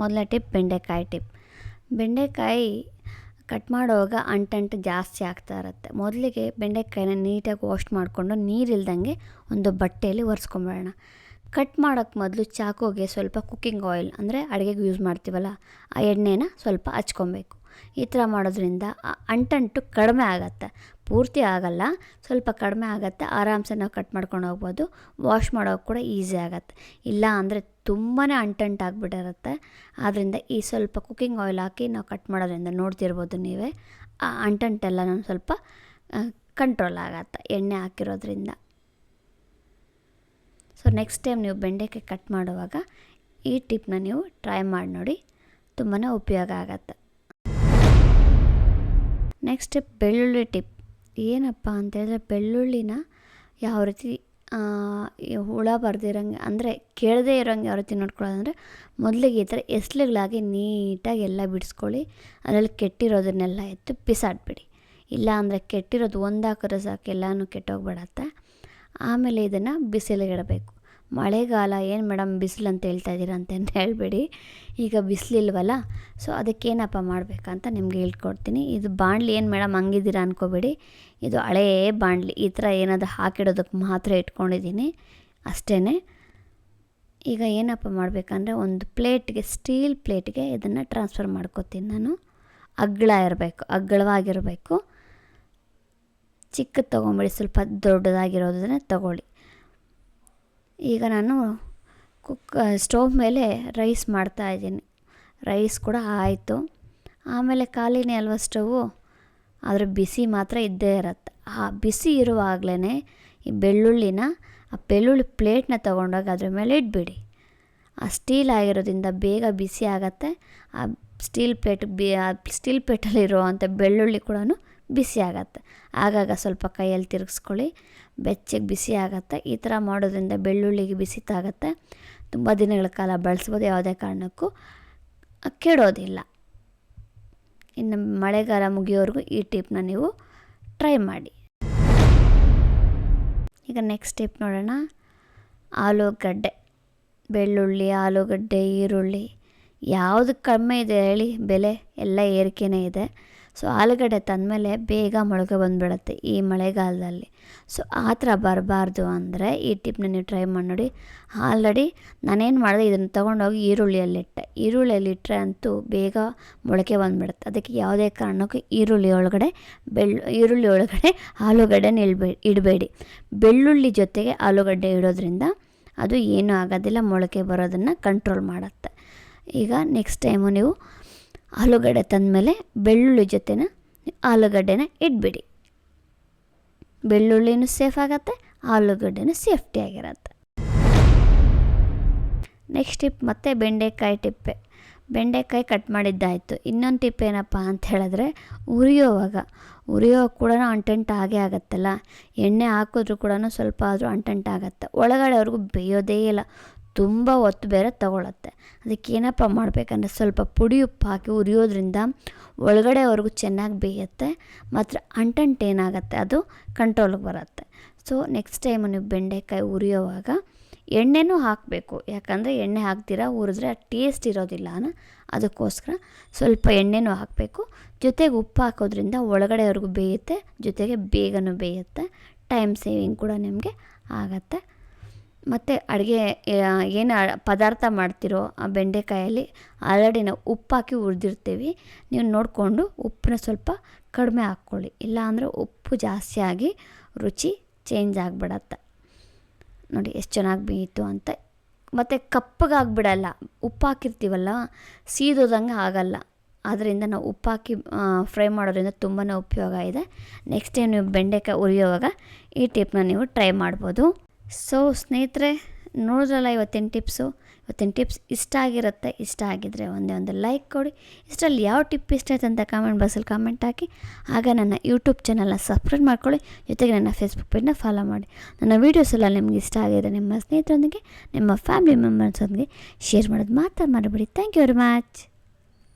ಮೊದಲನೇ ಟಿಪ್ ಬೆಂಡೆಕಾಯಿ ಟಿಪ್. ಬೆಂಡೆಕಾಯಿ ಕಟ್ ಮಾಡುವಾಗ ಅಂಟಂಟು ಜಾಸ್ತಿ ಆಗ್ತಾ ಇರುತ್ತೆ. ಮೊದಲಿಗೆ ಬೆಂಡೆಕಾಯಿನ ನೀಟಾಗಿ ವಾಶ್ ಮಾಡಿಕೊಂಡು ನೀರಿಲ್ದಂಗೆ ಒಂದು ಬಟ್ಟೆಯಲ್ಲಿ ಒರೆಸ್ಕೊಂಬಿಡೋಣ ಕಟ್ ಮಾಡೋಕ್ಕೆ ಮೊದಲು ಚಾಕುಗೆ ಸ್ವಲ್ಪ ಕುಕ್ಕಿಂಗ್ ಆಯಿಲ್ ಅಂದರೆ ಅಡುಗೆಗೆ ಯೂಸ್ ಮಾಡ್ತೀವಲ್ಲ, ಆ ಎಣ್ಣೆನ ಸ್ವಲ್ಪ ಹಚ್ಕೊಬೇಕು. ಈ ಥರ ಮಾಡೋದ್ರಿಂದ ಅಂಟಂಟು ಕಡಿಮೆ ಆಗುತ್ತೆ. ಪೂರ್ತಿ ಆಗಲ್ಲ. ಸ್ವಲ್ಪ ಕಡಿಮೆ ಆಗುತ್ತೆ. ಆರಾಮ್ಸೆ ನಾವು ಕಟ್ ಮಾಡ್ಕೊಂಡು ಹೋಗ್ಬೋದು. ವಾಶ್ ಮಾಡೋಕೆ ಕೂಡ ಈಸಿ ಆಗುತ್ತೆ. ಇಲ್ಲ ಅಂದರೆ ತುಂಬಾ ಅಂಟಂಟ್ ಆಗಿಬಿಟ್ಟಿರುತ್ತೆ. ಆದ್ದರಿಂದ ಈ ಸ್ವಲ್ಪ ಕುಕ್ಕಿಂಗ್ ಆಯಿಲ್ ಹಾಕಿ ನಾವು ಕಟ್ ಮಾಡೋದ್ರಿಂದ ನೋಡ್ತಿರ್ಬೋದು ನೀವೇ. ಆ ಅಂಟಂಟೆಲ್ಲ ನಾನು ಸ್ವಲ್ಪ ಕಂಟ್ರೋಲ್ ಆಗತ್ತೆ. ಎಣ್ಣೆ ಹಾಕಿರೋದ್ರಿಂದ. ಸೊ ನೆಕ್ಸ್ಟ್ ಟೈಮ್ ನೀವು ಬೆಂಡೆಕಾಯಿ ಕಟ್ ಮಾಡುವಾಗ ಈ ಟಿಪ್ನ ನೀವು ಟ್ರೈ ಮಾಡಿ ನೋಡಿ. ತುಂಬಾ ಉಪಯೋಗ ಆಗತ್ತೆ. ನೆಕ್ಸ್ಟ್ ಟಿಪ್ ಬೆಳ್ಳುಳ್ಳಿ ಟಿಪ್ ಏನಪ್ಪ ಅಂತೇಳಿದ್ರೆ ಬೆಳ್ಳುಳ್ಳಿನ ಯಾವ ರೀತಿ ಹುಳ ಬರ್ದಿರಂಗೆ, ಅಂದರೆ ಕೇಳದೇ ಇರೋಂಗೆ ಯಾವ ರೀತಿ ನೋಡ್ಕೊಳ್ಳೋದಂದರೆ ಮೊದಲಿಗೆ ಈ ಥರ ಎಸ್ಲುಗಳಾಗಿ ನೀಟಾಗಿ ಎಲ್ಲ ಬಿಡಿಸ್ಕೊಳ್ಳಿ, ಅದರಲ್ಲಿ ಕೆಟ್ಟಿರೋದನ್ನೆಲ್ಲ ಎತ್ತು ಬಿಸಾಡ್ಬಿಡಿ ಇಲ್ಲ ಅಂದರೆ ಕೆಟ್ಟಿರೋದು ಒಂದು ಹಾಕಿದ್ರೆ ಸಾಕು, ಎಲ್ಲನೂ ಕೆಟ್ಟೋಗಿಬಿಡತ್ತೆ. ಆಮೇಲೆ ಇದನ್ನು ಬಿಸಿಲಿಗಿಡಬೇಕು ಮಳೆಗಾಲ ಏನು ಮೇಡಮ್ ಬಿಸಿಲು ಅಂತ ಹೇಳ್ತಾ ಇದ್ದೀರಾ ಅಂತ ಹೇಳಬೇಡಿ. ಈಗ ಬಿಸಿಲಿಲ್ವಲ್ಲ ಸೊ ಅದಕ್ಕೇನಪ್ಪ ಮಾಡಬೇಕಂತ ನಿಮಗೆ ಹೇಳ್ಕೊಡ್ತೀನಿ. ಇದು ಬಾಣಲಿ ಏನು ಮೇಡಮ್ ಹಂಗಿದ್ದೀರಾ ಅಂದ್ಕೋಬೇಡಿ ಇದು ಹಳೇ ಬಾಣಲಿ, ಈ ಥರ ಏನಾದರೂ ಹಾಕಿಡೋದಕ್ಕೆ ಮಾತ್ರ ಇಟ್ಕೊಂಡಿದ್ದೀನಿ ಅಷ್ಟೇ ಈಗ ಏನಪ್ಪ ಮಾಡಬೇಕಂದ್ರೆ ಒಂದು ಪ್ಲೇಟ್ಗೆ, ಸ್ಟೀಲ್ ಪ್ಲೇಟ್ಗೆ ಇದನ್ನು ಟ್ರಾನ್ಸ್ಫರ್ ಮಾಡ್ಕೋತೀನಿ ನಾನು. ಅಗ್ಳ ಇರಬೇಕು ಅಗ್ಗಳವಾಗಿರಬೇಕು ಚಿಕ್ಕದು ತೊಗೊಂಬಿಡಿ, ಸ್ವಲ್ಪ ದೊಡ್ಡದಾಗಿರೋದನ್ನೇ ತೊಗೊಳ್ಳಿ. ಈಗ ನಾನು ಕುಕ್ ಸ್ಟವ್ ಮೇಲೆ ರೈಸ್ ಮಾಡ್ತಾ ಇದ್ದೀನಿ. ರೈಸ್ ಕೂಡ ಆಯಿತು. ಆಮೇಲೆ ಖಾಲಿನೇ ಅಲ್ವ ಸ್ಟೌವು? ಆದರೆ ಬಿಸಿ ಮಾತ್ರ ಇದ್ದೇ ಇರತ್ತೆ. ಆ ಬಿಸಿ ಇರುವಾಗಲೇ ಈ ಬೆಳ್ಳುಳ್ಳಿನ, ಆ ಬೆಳ್ಳುಳ್ಳಿ ಪ್ಲೇಟ್ನ ತೊಗೊಂಡೋಗಿ ಅದ್ರ ಮೇಲೆ ಇಟ್ಬಿಡಿ ಆ ಸ್ಟೀಲ್ ಆಗಿರೋದ್ರಿಂದ ಬೇಗ ಬಿಸಿ ಆಗುತ್ತೆ. ಆ ಸ್ಟೀಲ್ ಪ್ಲೇಟ್ ಬಿ ಸ್ಟೀಲ್ ಪ್ಲೇಟಲ್ಲಿರುವಂಥ ಬೆಳ್ಳುಳ್ಳಿ ಕೂಡ ಬಿಸಿ ಆಗತ್ತೆ. ಆಗಾಗ ಸ್ವಲ್ಪ ಕೈಯಲ್ಲಿ ತಿರುಗಿಸ್ಕೊಳ್ಳಿ. ಬೆಚ್ಚಗೆ ಬಿಸಿ ಆಗುತ್ತೆ. ಈ ಥರ ಮಾಡೋದ್ರಿಂದ ಬೆಳ್ಳುಳ್ಳಿಗೆ ಬಿಸಿ ತಾಗತ್ತೆ. ತುಂಬ ದಿನಗಳ ಕಾಲ ಬಳಸ್ಬೋದು. ಯಾವುದೇ ಕಾರಣಕ್ಕೂ ಕೆಡೋದಿಲ್ಲ. ಇನ್ನು ಮಳೆಗಾಲ ಮುಗಿಯೋವರೆಗೂ ಈ ಟಿಪ್ನ ನೀವು ಟ್ರೈ ಮಾಡಿ. ಈಗ ನೆಕ್ಸ್ಟ್ ಟಿಪ್ ನೋಡೋಣ. ಆಲೂಗಡ್ಡೆ, ಬೆಳ್ಳುಳ್ಳಿ, ಆಲೂಗಡ್ಡೆ, ಈರುಳ್ಳಿ. ಯಾವುದು ಕಡಿಮೆ ಇದೆ ಹೇಳಿ. ಬೆಲೆ ಎಲ್ಲ ಏರಿಕೆನೇ ಇದೆ. ಸೊ ಆಲೂಗಡ್ಡೆ ತಂದಮೇಲೆ ಬೇಗ ಮೊಳಕೆ ಬಂದುಬಿಡುತ್ತೆ ಈ ಮಳೆಗಾಲದಲ್ಲಿ. ಸೊ ಆ ಥರ ಬರಬಾರ್ದು ಅಂದರೆ ಈ ಟಿಪ್ನ ನೀವು ಟ್ರೈ ಮಾಡಿ ನೋಡಿ. ಆಲ್ರೆಡಿ ನಾನೇನು ಮಾಡಿದೆ, ಇದನ್ನು ತೊಗೊಂಡೋಗಿ ಈರುಳ್ಳಿಯಲ್ಲಿಟ್ಟೆ. ಈರುಳ್ಳಿಯಲ್ಲಿಟ್ಟರೆ ಅಂತೂ ಬೇಗ ಮೊಳಕೆ ಬಂದುಬಿಡುತ್ತೆ. ಅದಕ್ಕೆ ಯಾವುದೇ ಕಾರಣಕ್ಕೂ ಈರುಳ್ಳಿ ಒಳಗಡೆ, ಬೆಳ್ಳು, ಈರುಳ್ಳಿ ಒಳಗಡೆ ಆಲೂಗಡ್ಡೆನ ಇಡಬೇ ಇಡಬೇಡಿ. ಬೆಳ್ಳುಳ್ಳಿ ಜೊತೆಗೆ ಆಲೂಗಡ್ಡೆ ಇಡೋದ್ರಿಂದ ಅದು ಏನೂ ಆಗೋದಿಲ್ಲ, ಮೊಳಕೆ ಬರೋದನ್ನು ಕಂಟ್ರೋಲ್ ಮಾಡುತ್ತೆ. ಈಗ ನೆಕ್ಸ್ಟ್ ಟೈಮು ನೀವು ಆಲೂಗಡ್ಡೆ ತಂದಮೇಲೆ ಬೆಳ್ಳುಳ್ಳಿ ಜೊತೆನ ಆಲೂಗಡ್ಡೆನ ಇಟ್ಬಿಡಿ. ಬೆಳ್ಳುಳ್ಳಿನೂ ಸೇಫ್ ಆಗುತ್ತೆ, ಆಲೂಗಡ್ಡೆನೂ ಸೇಫ್ಟಿಯಾಗಿರುತ್ತೆ ನೆಕ್ಸ್ಟ್ ಟಿಪ್ ಮತ್ತು ಬೆಂಡೆಕಾಯಿ ಟಿಪ್ಪೆ ಬೆಂಡೆಕಾಯಿ ಕಟ್ ಮಾಡಿದ್ದಾಯಿತು. ಇನ್ನೊಂದು ಟಿಪ್ ಏನಪ್ಪ ಅಂತ ಹೇಳಿದ್ರೆ, ಉರಿಯೋವಾಗ. ಉರಿಯೋ ಕೂಡ ಅಂಟೆಂಟ್ ಆಗೇ ಆಗುತ್ತಲ್ಲ. ಎಣ್ಣೆ ಹಾಕಿದ್ರೂ ಕೂಡ ಸ್ವಲ್ಪ ಆದರೂ ಅಂಟಂಟು ಆಗುತ್ತೆ. ಅವ್ರಿಗೂ ಬೇಯೋದೇ ಇಲ್ಲ. ತುಂಬ ಹೊತ್ತು ಬೇರೆ ತಗೊಳತ್ತೆ. ಅದಕ್ಕೆ ಏನಪ್ಪ ಮಾಡಬೇಕಂದ್ರೆ ಸ್ವಲ್ಪ ಪುಡಿ ಉಪ್ಪು ಹಾಕಿ ಉರಿಯೋದ್ರಿಂದ ಒಳಗಡೆವರೆಗೂ ಚೆನ್ನಾಗಿ ಬೇಯುತ್ತೆ, ಮಾತ್ರ ಅಂಟಂಟು ಏನಾಗುತ್ತೆ ಅದು ಕಂಟ್ರೋಲ್ಗೆ ಬರುತ್ತೆ. ಸೊ ನೆಕ್ಸ್ಟ್ ಟೈಮ್ ನೀವು ಬೆಂಡೆಕಾಯಿ ಉರಿಯೋವಾಗ ಎಣ್ಣೆನೂ ಹಾಕಬೇಕು. ಯಾಕಂದರೆ ಎಣ್ಣೆ ಹಾಕ್ದಿರ ಉರಿದ್ರೆ ಟೇಸ್ಟ್ ಇರೋದಿಲ್ಲ ಅದಕ್ಕೋಸ್ಕರ ಸ್ವಲ್ಪ ಎಣ್ಣೆನೂ ಹಾಕಬೇಕು. ಜೊತೆಗೆ ಉಪ್ಪು ಹಾಕೋದ್ರಿಂದ ಒಳಗಡೆವರೆಗೂ ಬೇಯುತ್ತೆ, ಜೊತೆಗೆ ಬೇಗನೂ ಬೇಯುತ್ತೆ. ಟೈಮ್ ಸೇವಿಂಗ್ ಕೂಡ ನಿಮಗೆ ಆಗತ್ತೆ. ಮತ್ತು ಅಡುಗೆ ಏನು ಪದಾರ್ಥ ಮಾಡ್ತಿರೋ ಆ ಬೆಂಡೆಕಾಯಲ್ಲಿ ಆಲ್ರೆಡಿ ನಾವು ಉಪ್ಪು ಹಾಕಿ ನೀವು ನೋಡಿಕೊಂಡು ಉಪ್ಪನ್ನ ಸ್ವಲ್ಪ ಕಡಿಮೆ ಹಾಕ್ಕೊಳ್ಳಿ. ಇಲ್ಲಾಂದರೆ ಉಪ್ಪು ಜಾಸ್ತಿಯಾಗಿ ರುಚಿ ಚೇಂಜ್ ಆಗಿಬಿಡತ್ತೆ. ನೋಡಿ ಎಷ್ಟು ಚೆನ್ನಾಗಿ ಬೇಯಿತು ಅಂತ. ಮತ್ತು ಕಪ್ಪಗಾಗ್ಬಿಡಲ್ಲ ಉಪ್ಪು ಹಾಕಿರ್ತೀವಲ್ಲ, ಸೀದೋದಂಗೆ ಆಗಲ್ಲ. ಆದ್ದರಿಂದ ನಾವು ಉಪ್ಪು ಹಾಕಿ ಫ್ರೈ ಮಾಡೋದ್ರಿಂದ ತುಂಬಾ ಉಪಯೋಗ ಇದೆ. ನೆಕ್ಸ್ಟ್ ಟೈಮ್ ನೀವು ಬೆಂಡೆಕಾಯಿ ಉರಿಯೋವಾಗ ಈ ಟಿಪ್ನ ನೀವು ಟ್ರೈ ಮಾಡ್ಬೋದು. ಸೊ ಸ್ನೇಹಿತರೆ ನೋಡಿದ್ರಲ್ಲ ಇವತ್ತಿನ ಟಿಪ್ಸು ಇವತ್ತಿನ ಟಿಪ್ಸ್ ಇಷ್ಟ ಆಗಿರುತ್ತೆ, ಇಷ್ಟ ಆಗಿದ್ದರೆ ಒಂದೇ ಒಂದು ಲೈಕ್ ಕೊಡಿ. ಇಷ್ಟರಲ್ಲಿ ಯಾವ ಟಿಪ್ ಇಷ್ಟ ಆಯ್ತು ಅಂತ ಕಾಮೆಂಟ್ ಬಾಕ್ಸಲ್ಲಿ ಕಾಮೆಂಟ್ ಹಾಕಿ. ಆಗ ನನ್ನ ಯೂಟ್ಯೂಬ್ ಚಾನಲ್ನ ಸಬ್ಸ್ಕ್ರೈಬ್ ಮಾಡ್ಕೊಳ್ಳಿ. ಜೊತೆಗೆ ನನ್ನ ಫೇಸ್ಬುಕ್ ಪೇಜ್ನ ಫಾಲೋ ಮಾಡಿ. ನನ್ನ ವೀಡಿಯೋಸ್ ಎಲ್ಲ ನಿಮ್ಗೆ ಇಷ್ಟ ಆಗಿದೆ ನಿಮ್ಮ ಸ್ನೇಹಿತರೊಂದಿಗೆ, ನಿಮ್ಮ ಫ್ಯಾಮಿಲಿ ಮೆಂಬರ್ಸೊಂದಿಗೆ ಶೇರ್ ಮಾಡೋದು ಮಾತ್ರ ಮಾಡಬೇಡಿ ಥ್ಯಾಂಕ್ ಯು ವೆರಿ ಮಚ್